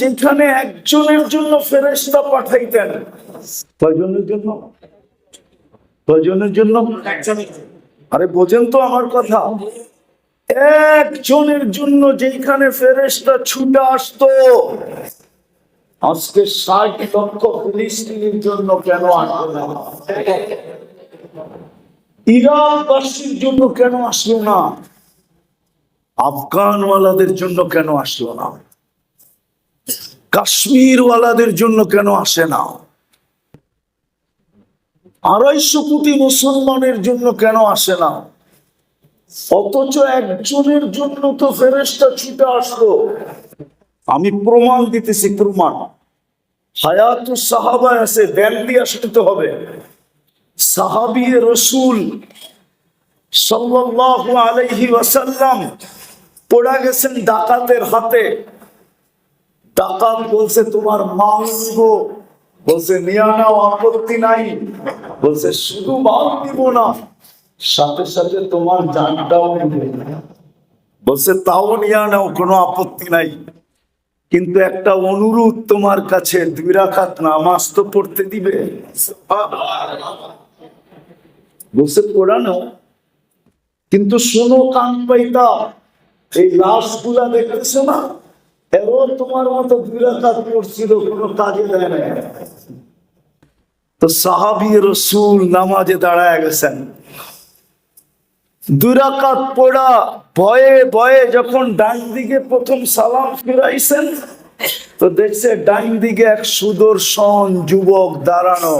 যেখানে একজনের জন্য ফেরেস্তা পাঠাইতেন, কয়জনের জন্য? কয়জনের জন্য? আরে বোঝেন তো আমার কথা। একজনের জন্য যেখানে ফেরেস্তা ছুটে আসতো, আজকে ষাট লক্ষ ফিলিস্তিনের জন্য কেন আসবে ইরাকবাসীর জন্য কেন আসলো না? আফগানওয়ালাদের জন্য কেন আসলো না? কাশ্মীরওয়ালাদের জন্য কেন আসে না? আড়াইশো কোটি মুসলমানের জন্য কেন আসে না? অথচ একজনের জন্য তো ফেরেস্তা ছুটে আসলো। আমি প্রমাণ দিতেছি, প্রমাণ। হায়াতু সাহাবা আছে, দেন দিয়ে আসতে হবে। সাহাবি রসুল সাল্লাল্লাহু আলাইহি ওয়াসাল্লাম পড়া গেছেন ডাকাতের হাতে। ডাকাত বলছে, তোমার নিব। বলছে, নিয়া নাও, আপত্তি নাই। বলছে, শুধু মাল নিব না, সাথে সাথে তোমার জানটাও নিব। বলছে, তাও নিয়া নাও, কোনো আপত্তি নাই। কিন্তু একটা অনুরোধ তোমার কাছে, দুই রাখাত নামাজ তো পড়তে দিবে। বলছে পড়ানো কিন্তু শোনো, কান পাইতা, এই লাশগুলা দেখতেছো না? এরও তোমার মতো রাখাত পড়ছিল, কোনো কাজে দেয় না তো সাহাবি রসুল নামাজে দাঁড়ায় গেছেন। দুরাকাত পড়া, ভয়ে ভয়ে যখন ডান দিকে প্রথম সালাম ফিরাইছেন, তো দেখছে ডাইন দিকে এক সুদর্শন যুবক দাঁড়ানো।